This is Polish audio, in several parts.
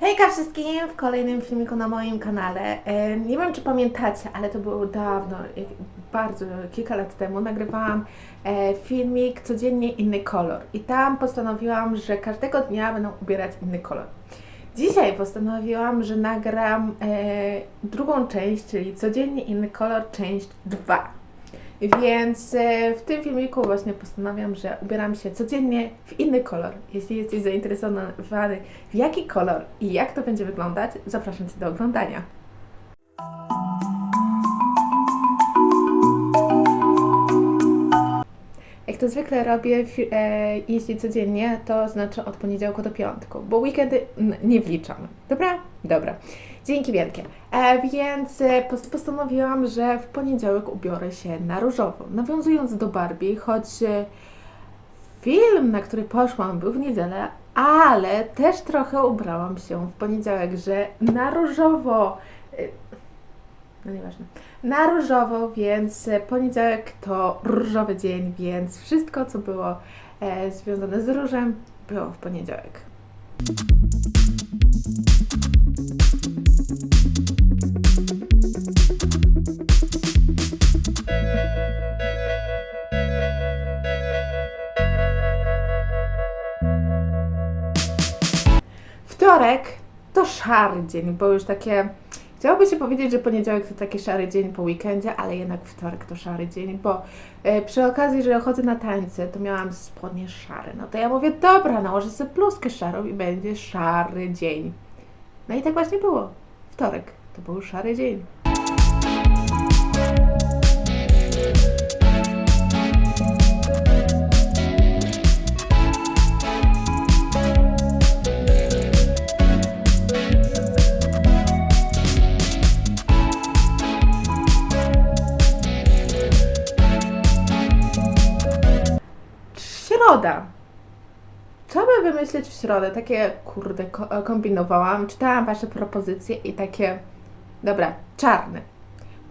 Hejka wszystkim w kolejnym filmiku na moim kanale. E, Nie wiem, czy pamiętacie, ale to było dawno, bardzo kilka lat temu, nagrywałam e, filmik Codziennie inny kolor i tam postanowiłam, że każdego dnia będę ubierać inny kolor. Dzisiaj postanowiłam, że nagram e, drugą część, czyli Codziennie inny kolor, część 2. Więc e, w tym filmiku właśnie postanawiam, że ubieram się codziennie w inny kolor. Jeśli jesteś zainteresowany w jaki kolor i jak to będzie wyglądać, zapraszam Cię do oglądania. Jak to zwykle robię, e, jeśli codziennie, to znaczy od poniedziałku do piątku, bo weekendy nie wliczam. Dobra? Dobra. Dzięki wielkie. E, więc e, pos- postanowiłam, że w poniedziałek ubiorę się na różowo. Nawiązując do Barbie, choć e, film, na który poszłam, był w niedzielę, ale też trochę ubrałam się w poniedziałek, że na różowo. No nieważne. Na różowo, więc e, poniedziałek to różowy dzień, więc wszystko, co było e, związane z różem, było w poniedziałek. Wtorek to szary dzień, bo już takie. Chciałoby się powiedzieć, że poniedziałek to taki szary dzień po weekendzie, ale jednak wtorek to szary dzień, bo e, przy okazji, że chodzę na tańce, to miałam spodnie szare. No to ja mówię, dobra, nałożę sobie bluzkę szarą i będzie szary dzień. No i tak właśnie było. Wtorek to był szary dzień. Środa. Co by wymyślić w środę? Takie, kurde, ko- kombinowałam, czytałam Wasze propozycje i takie, dobra, czarne.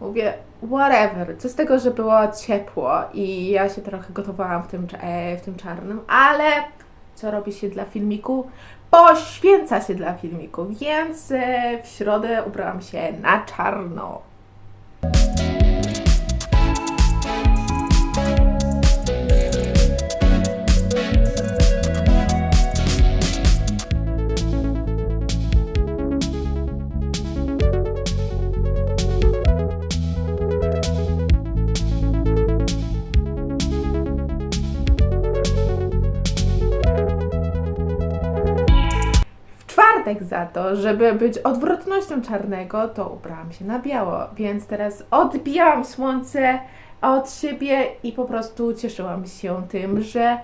Mówię, whatever, co z tego, że było ciepło i ja się trochę gotowałam w tym, e, w tym czarnym, ale co robi się dla filmiku? Poświęca się dla filmiku, więc e, w środę ubrałam się na czarno. Czwartek za to, żeby być odwrotnością czarnego, to ubrałam się na biało, więc teraz odbijałam słońce od siebie i po prostu cieszyłam się tym, że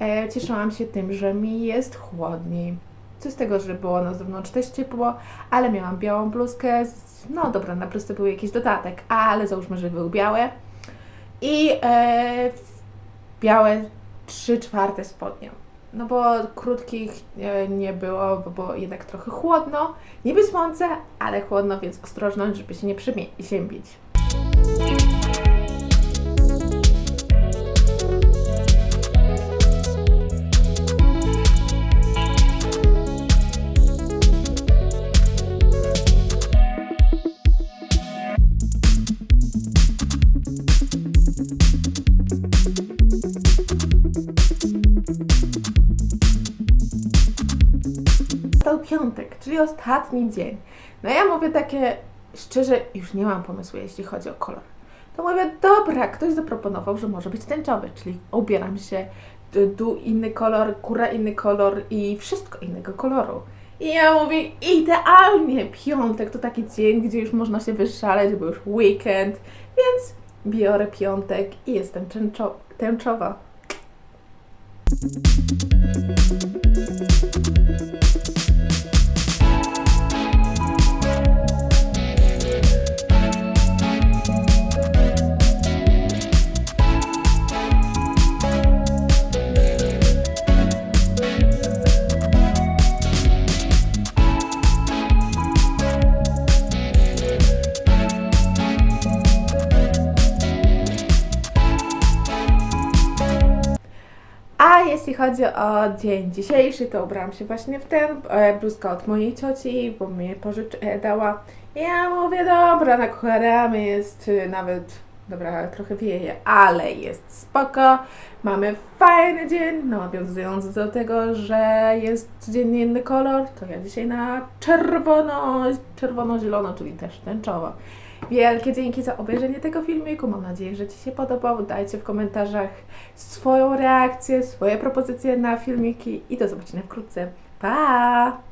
e, cieszyłam się tym, że mi jest chłodniej. Co z tego, że było na zewnątrz też ciepło, ale miałam białą bluzkę, no dobra, na prostu był jakiś dodatek, ale załóżmy, że były białe. I e, białe 3 czwarte spodnie. No bo krótkich e, nie było, bo było jednak trochę chłodno. Niby słońce, ale chłodno, więc ostrożność, żeby się nie przeziębić. Czyli ostatni dzień. No ja mówię takie, szczerze, już nie mam pomysłu, jeśli chodzi o kolor. To mówię, dobra, ktoś zaproponował, że może być tęczowy, czyli ubieram się dół inny kolor, góra inny kolor i wszystko innego koloru. I ja mówię, idealnie, piątek to taki dzień, gdzie już można się wyszaleć, bo już weekend, więc biorę piątek i jestem tęczo- tęczowa. Jeśli chodzi o dzień dzisiejszy, to ubrałam się właśnie w ten, e, bluzka od mojej cioci, bo mi pożycz, e, dała. Ja mówię, dobra, nakładamy, jest y, nawet, dobra, trochę wieje, ale jest spoko. Mamy fajny dzień, nawiązując do tego, że jest codziennie inny kolor, to ja dzisiaj na czerwono, czerwono-zielono, czyli też tęczowo. Wielkie dzięki za obejrzenie tego filmiku. Mam nadzieję, że Ci się podobał. Dajcie w komentarzach swoją reakcję, swoje propozycje na filmiki i do zobaczenia wkrótce. Pa!